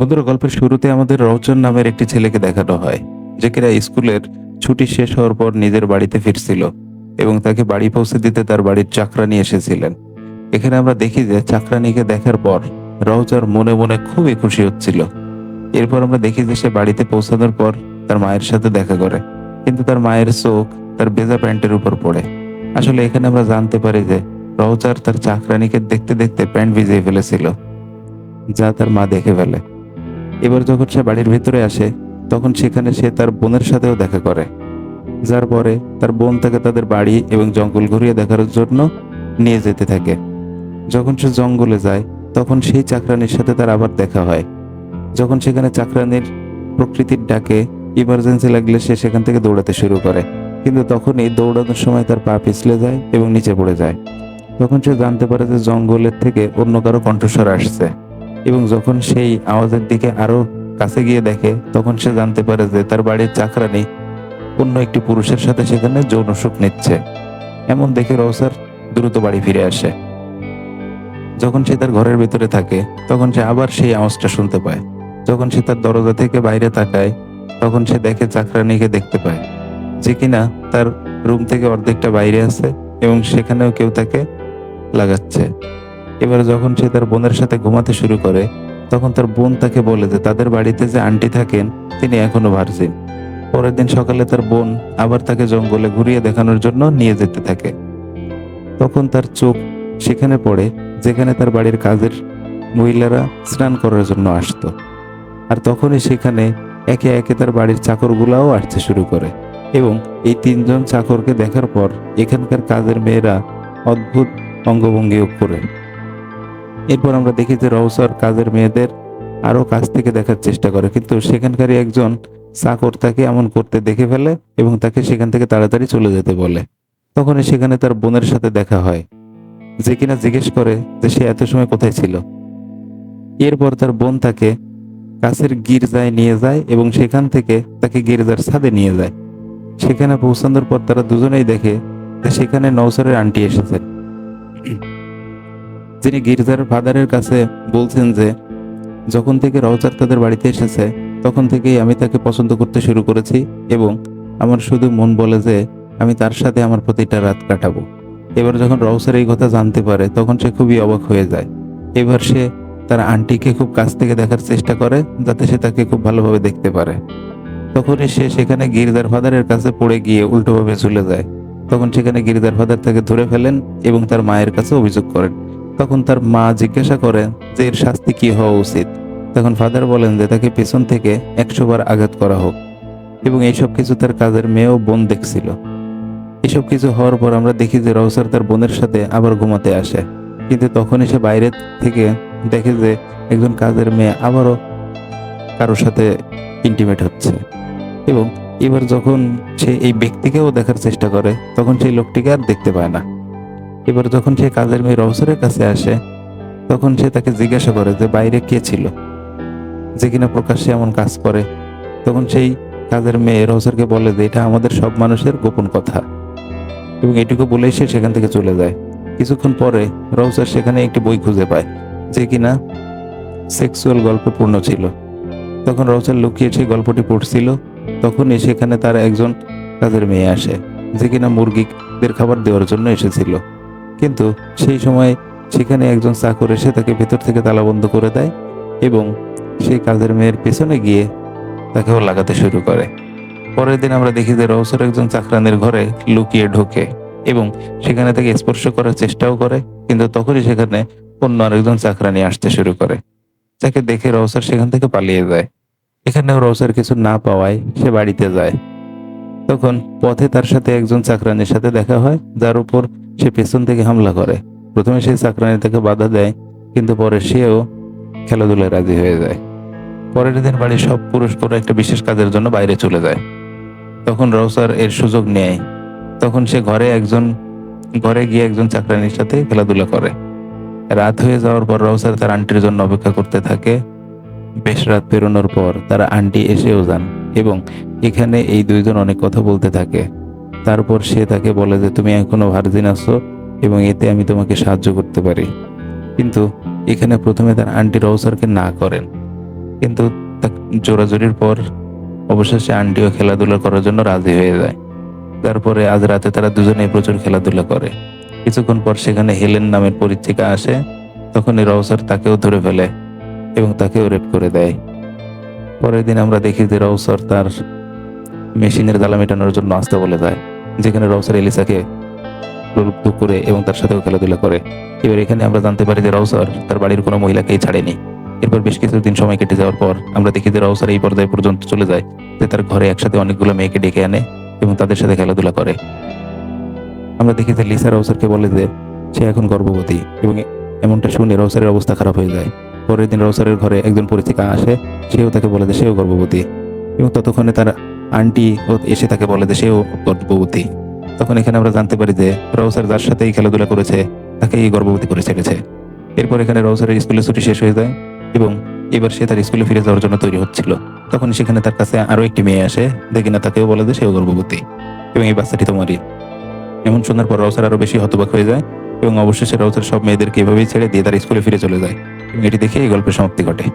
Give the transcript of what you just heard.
বন্ধুরা গল্পের শুরুতে আমাদের রৌচন নামের একটি ছেলেকে দেখানো হয়, যে কিনা স্কুলের ছুটি শেষ হওয়ার পর নিজের বাড়িতে ফিরছিল এবং তাকে বাড়ি পৌঁছে দিতে তার বাড়ির চাকরানি এসেছিলেন। এখানে আমরা দেখি যে চাকরানিকে দেখার পর রৌচর মনে মনে খুবই খুশি হচ্ছিল। এরপর আমরা দেখি যে সে বাড়িতে পৌঁছানোর পর তার মায়ের সাথে দেখা করে, কিন্তু তার মায়ের চোখ তার বেজা প্যান্টের উপর পড়ে। আসলে এখানে আমরা জানতে পারি যে রৌচার তার চাকরানিকে দেখতে দেখতে প্যান্ট ভিজিয়ে ফেলেছিল, যা তার মা দেখে ফেলে। এবার যখন সে বাড়ির ভেতরে আসে, তখন সেখানে সে তার বোনের সাথেও দেখা করে। যার পরে তার বোন তাকে তাদের বাড়ি এবং জঙ্গল ঘুরিয়ে দেখার জন্য নিয়ে যেতে থাকে। যখন সে জঙ্গলে যায়, তখন সেই চাকরানির সাথে তার আবার দেখা হয়। যখন সেখানে চাকরানির প্রকৃতির ডাকে ইমার্জেন্সি লাগলে সে সেখান থেকে দৌড়াতে শুরু করে। কিন্তু তখনই দৌড়ানোর সময় তার পা পিছলে যায় এবং নিচে পড়ে যায়। তখন সে জানতে পারে যে জঙ্গলের থেকে অন্য কারও কণ্ঠস্বর আসছে। এবং যখন সেই আওয়াজের দিকে আরও কাছে গিয়ে দেখে, তখন সে জানতে পারে যে তার বাড়ির চাকরানি অন্য একটি পুরুষের সাথে সেখানে যৌন সুখ নিচ্ছে। এমন দেখে রওসার দ্রুত বাড়ি ফিরে আসে। যখন সে তার ঘরের ভিতরে থাকে, তখন সে আবার সেই আওয়াজটা শুনতে পায়। যখন সে তার দরজা থেকে বাইরে তাকায়, তখন সে দেখে চাকরানিকে দেখতে পায়। যে কিনা তার রুম থেকে অর্ধেকটা বাইরে আছে এবং সেখানেও কেউ তাকে লাগাচ্ছে। এবার যখন সে তার বোনের সাথে ঘুমাতে শুরু করে, তখন তার বোন তাকে বলে যে, তাদের বাড়িতে যে আন্টি থাকেন, তিনি এখনও ভার্জিন। পরের দিন সকালে তার বোন আবার তাকে জঙ্গলে ঘুরিয়ে দেখানোর জন্য নিয়ে যেতে থাকে। তখন তার চোখ সেখানে পড়ে, যেখানে তার বাড়ির কাজের মহিলারা স্নান করার জন্য আসতো। আর তখনই সেখানে একে একে তার বাড়ির চাকরগুলাও আসতে শুরু করে। এবং এই তিনজন চাকরকে দেখার পর, এখানকার কাজের মেয়েরা অদ্ভুত অঙ্গভঙ্গিও করে এরপর আমরা দেখি যে রওসর কাজের মেয়েদের আরও কাছ থেকে দেখার চেষ্টা করে। কিন্তু সেখানকারই একজন চাকর তাকে এমন করতে দেখে ফেলে এবং তাকে সেখান থেকে তাড়াতাড়ি চলে যেতে বলে। তখনই সেখানে তার বোনের সাথে দেখা হয়, যে কিনা জিজ্ঞেস করে যে সে এত সময় কোথায় ছিল। এরপর তার বোন তাকে কাছের গির্জায় নিয়ে যায় এবং সেখান থেকে তাকে গির্জার ছাদে নিয়ে যায়। সেখানে পৌঁছানোর পর তারা দুজনেই দেখে সেখানে নৌসরের আন্টি এসেছেন। যিনি গির্জার ফাদারের কাছে বলছেন যে, যখন থেকে রওজার তাদের বাড়িতে এসেছে, তখন থেকেই আমি তাকে পছন্দ করতে শুরু করেছি এবং আমার শুধু মন বলে যে, আমি তার সাথে আমার প্রতিটা রাত কাটাবো। এবার যখন রওসার এই কথা জানতে পারে, তখন সে খুবই অবাক হয়ে যায়। এবার সে তার আন্টিকে খুব কাছ থেকে দেখার চেষ্টা করে, যাতে সে তাকে খুব ভালোভাবে দেখতে পারে। তখনই সে সেখানে গির্জার ফাদারের কাছে পড়ে গিয়ে উল্টোভাবে চলে যায়। তখন সেখানে গির্জার ফাদার তাকে ধরে ফেলেন এবং তার মায়ের কাছে অভিযোগ করেন। তখন তার মা জিজ্ঞাসা করে যে এর শাস্তি কি হওয়া উচিত। তখন ফাদার বলেন যে তাকে পেছন থেকে একশো বার আঘাত করা হোক। এবং এইসব কিছু তার কাজের মেয়েও বোন দেখছিল। এসব কিছু হওয়ার পর আমরা দেখি যে রওসার তার বোনের সাথে আবার ঘুমাতে আসে। কিন্তু তখন সে বাইরে থেকে দেখে যে একজন কাজের মেয়ে আবারও কারোর সাথে ইন্টিমেট হচ্ছে। এবং এবার যখন সে এই ব্যক্তিকেও দেখার চেষ্টা করে, তখন সেই লোকটিকে আর দেখতে পায় না। এবার যখন সে কাজের মেয়ে রওসরের কাছে আসে, তখন সে তাকে জিজ্ঞাসা করে যে বাইরে কে ছিল? যে কিনা প্রকাশ্যে এমন কাজ করে। তখন সেই কাজের মেয়ে রওসরকে বলে যে, এটা আমাদের সব মানুষের গোপন কথা। এবং এটুকু বলেই সে সেখান থেকে চলে যায়। কিছুক্ষণ পরে রওসার সেখানে একটি বই খুঁজে পায়, যে কিনা সেক্সুয়াল গল্পে পূর্ণ ছিল। তখন রওসার লুকিয়ে সেই গল্পটি পড়ছিল। তখনই সেখানে তার একজন কাজের মেয়ে আসে, যে কিনা মুরগিদের খাবার দেওয়ার জন্য এসেছিল। কিন্তু সেই সময় সেখানে একজন চাকর এসে তাকে ভেতর থেকে তালাবন্ধ করে দেয় এবং সেই কাজের মেয়ের পেছনে গিয়ে তাকেও লাগাতে শুরু করে। পরের দিন আমরা দেখি যে রওসর একজন চাকরানির ঘরে লুকিয়ে ঢোকে এবং সেখানে তাকে স্পর্শ করার চেষ্টাও করে, কিন্তু তখনই সেখানে অন্য আরেকজন চাকরানি আসতে শুরু করে। তাকে দেখে রওসর সেখান থেকে পালিয়ে যায়। এখানেও রওসর কিছু না পাওয়ায় সে বাড়িতে যায়। তখন পথে তার সাথে একজন চাকরানির সাথে দেখা হয়, যার উপর সে পেছন থেকে হামলা করে। প্রথমে সেই চাকরানি তাকে বাধা দেয়, কিন্তু পরে সেও খেলাধুলায় রাজি হয়ে যায়। পরের দিন বাড়ির সব পুরুষ কোনো একটা বিশেষ কাজের জন্য বাইরে চলে যায়। তখন রওসার এর সুযোগ নেয়। তখন সে ঘরে একজন, ঘরে গিয়ে একজন চাকরানির সাথে খেলাধুলা করে। রাত হয়ে যাওয়ার পর রওসার তার আন্টির জন্য অপেক্ষা করতে থাকে। বেশ রাত পেরোনোর পর তার আন্টি এসেও যান এবং এখানে এই দুইজন অনেক কথা বলতে থাকে। তারপর সে তাকে বলে যে, তুমি এখনও ভার্জিন আছো এবং এতে আমি তোমাকে সাহায্য করতে পারি। কিন্তু এখানে প্রথমে তার আন্টি রওসারকে না করেন। কিন্তু জোরাজুরির পর অবশেষে আন্টিও খেলাধুলা করার জন্য রাজি হয়ে যায়। তারপরে আজ রাতে তারা দুজনেই প্রচুর খেলাধুলা করে। কিছুক্ষণ পর সেখানে হেলেন নামের পরিচিকা আসে, তখনই রওসার তাকেও ধরে ফেলে এবং তাকেও রেপ করে দেয়। পরের দিন আমরা দেখি যে রওসর তার মেশিনের জ্বালা মেটানোর জন্য আসতে বলে যায় যেখানে রওসর এলিসাকে প্রলুব্ধ করে এবং তার সাথেও খেলাধুলা করে। এবার এখানে আমরা জানতে পারি যে রওসর তার বাড়ির কোনো মহিলাকেই ছাড়েনি। এরপর বেশ কিছুদিন সময় কেটে যাওয়ার পর আমরা দেখি যে রওসর এই পর্যায়ে পর্যন্ত চলে যায়, যে তার ঘরে একসাথে অনেকগুলো মেয়েকে ডেকে আনে এবং তাদের সাথে খেলাধুলা করে। আমরা দেখি যে লিসা রওসরকে বলে যে সে এখন গর্ভবতী এবং এমনটা শুনে রওসরের অবস্থা খারাপ হয়ে যায়। পরের দিন রওসরের ঘরে একজন পরিচিকা আসে, সেও তাকে বলে যে সেও গর্ভবতী এবং ততক্ষণে তার আন্টি ও এসে তাকে বলে যে সেও গর্ভবতী। তখন এখানে আমরা জানতে পারি যে রওসার যার সাথে এই খেলাধুলা করেছে তাকে এই গর্ভবতী করে ছেড়েছে। এরপর এখানে রওসারের স্কুলের ছুটি শেষ হয়ে যায় এবং এবার সে তার স্কুলে ফিরে যাওয়ার জন্য তৈরি হচ্ছিল। তখন সেখানে তার কাছে আরও একটি মেয়ে আসে দেখি না তাকেও বলে যে সেও গর্ভবতী এবং এই বাচ্চাটি তোমারই এমন শোনার পর রওসার আরও বেশি হতবাক হয়ে যায় এবং অবশেষে রওসার সব মেয়েদেরকে এভাবেই ছেড়ে দিয়ে তার স্কুলে ফিরে চলে যায় এবং এটি দেখে এই গল্পের সমাপ্তি ঘটে।